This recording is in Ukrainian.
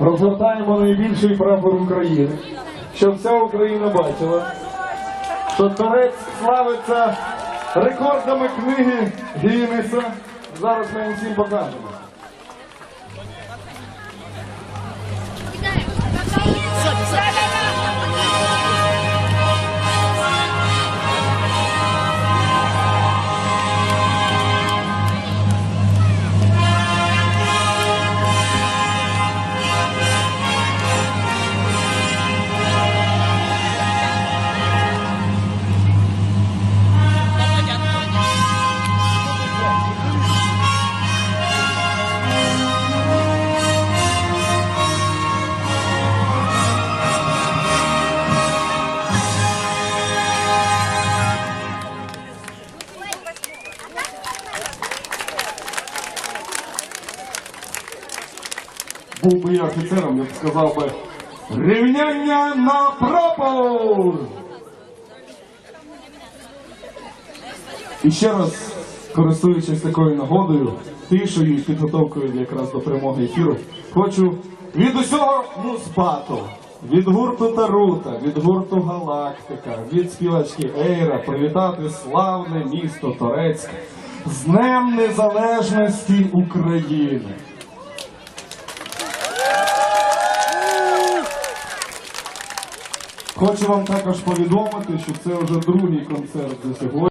розгортаємо найбільший прапор України, щоб вся Україна бачила, що Торець славиться рекордами книги Гіннеса. Зараз ми їм всім покажемо. Був би я офіцером, я б сказав би рівняння на прапор! І ще раз, користуючись такою нагодою, тишою і підготовкою якраз до перемоги ефіру, хочу від усього музбату, від гурту Тарута, від гурту Галактика, від співачки Ейра привітати славне місто Торецьк з Днем Незалежності України. Хочу вам також повідомити, що це вже другий концерт за сьогодні.